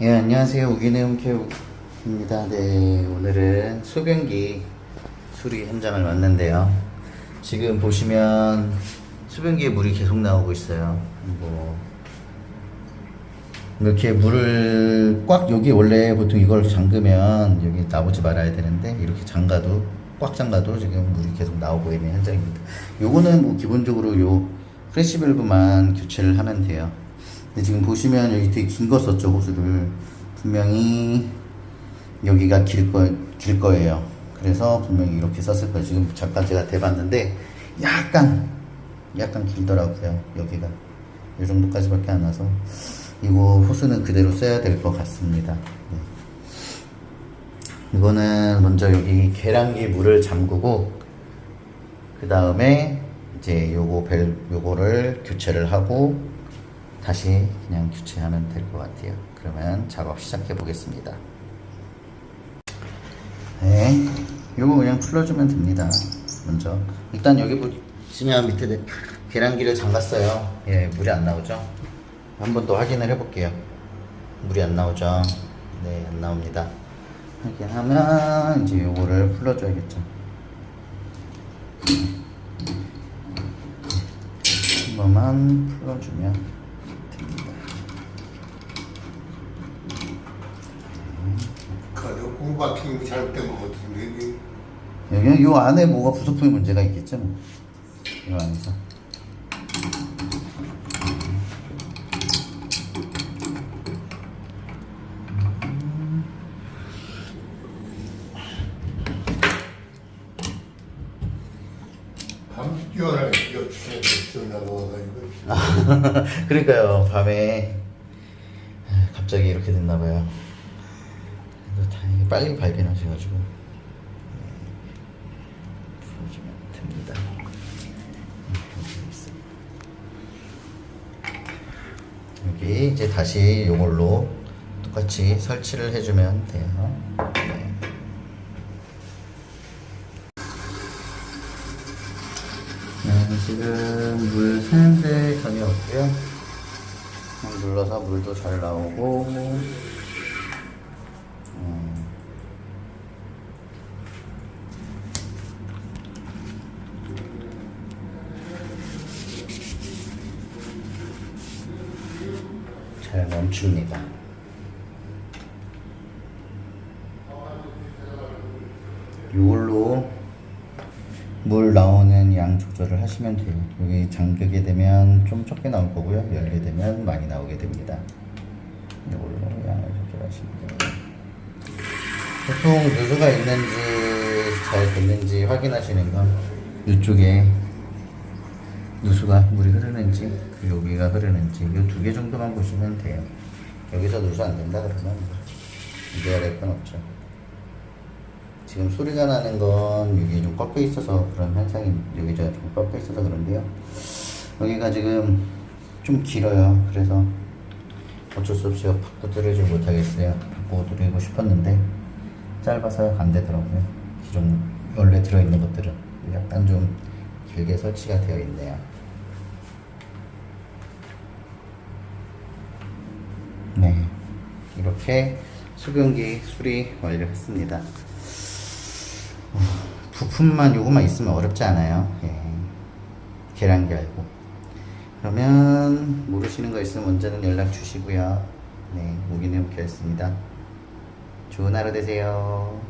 예, 안녕하세요. 우기네움 교육입니다. 네, 오늘은 소변기 수리 현장을 왔는데요. 지금 보시면 소변기에 물이 계속 나오고 있어요. 뭐, 이렇게 물을 꽉, 여기 원래 보통 이걸 잠그면 여기 나오지 말아야 되는데, 이렇게 잠가도, 꽉 잠가도 지금 물이 계속 나오고 있는 현장입니다. 요거는 뭐 기본적으로 요 프레시 밸브만 교체를 하면 돼요. 근데 지금 보시면 여기 되게 긴 거 썼죠, 호수를. 분명히 여기가 길, 거, 길 거예요. 그래서 분명히 이렇게 썼을 거예요. 지금 잠깐 제가 대봤는데, 약간, 약간 길더라고요, 여기가. 이 정도까지밖에 안 와서. 이거 호수는 그대로 써야 될 것 같습니다. 네. 이거는 먼저 여기 계량기 물을 잠그고, 그 다음에 이제 요거 벨, 요거를 교체를 하고, 다시 그냥 교체하면 될 것 같아요. 그러면 작업 시작해 보겠습니다. 네, 요거 그냥 풀어주면 됩니다. 먼저 일단 여기 보시면 밑에 네- 계량기를 잠갔어요. 예, 물이 안 나오죠? 한 번 더 확인을 해볼게요. 물이 안 나오죠? 네, 안 나옵니다. 확인하면 이제 요거를 풀어줘야겠죠. 한 번만 풀어주면 박히는 게 잘못된 것 같은데 여기 요 안에 뭐가 부속품이 문제가 있겠죠? 뭐. 이 안에서. 와가지고 그러니까요 밤에 아, 갑자기 이렇게 됐나 봐요. 다행히 빨리 발견하셔가지고 네, 풀어주면 됩니다. 여기 이제 다시 이걸로 똑같이 설치를 해주면 돼요. 지금 물 새는데 전혀 없고요. 눌러서 물도 잘 나오고. 음. 잘 멈춥니다. 이걸로 물 나오는 양 조절을 하시면 돼요. 여기 잠그게 되면 좀 적게 나올 거고요. 열게 되면 많이 나오게 됩니다. 이걸로 양을 조절하시면 돼요. 보통 누수가 있는지 잘 됐는지 확인하시는 건 이쪽에 누수가 물이 흐르는지 그리고 여기가 흐르는지 이 두 개 정도만 보시면 돼요. 여기서 누수 안 된다 그러면 문제가 될건 없죠. 지금 소리가 나는 건 여기 좀 꺾여 있어서 그런 현상이 여기가 좀 꺾여 있어서 그런데요. 여기가 지금 좀 길어요. 그래서 어쩔 수 없이 바꿔드리지 못하겠어요. 바꿔드리고 싶었는데 짧아서 안 되더라고요. 기존 원래 들어있는 것들은 약간 좀 길게 설치가 되어 있네요. 네, 이렇게 수변기 수리 완료했습니다. 어, 부품만 요것만 있으면 어렵지 않아요. 예. 계량기 알고. 그러면 모르시는 거 있으면 언제든 연락 주시고요. 네, 무기는 묵혀있습니다. 좋은 하루 되세요.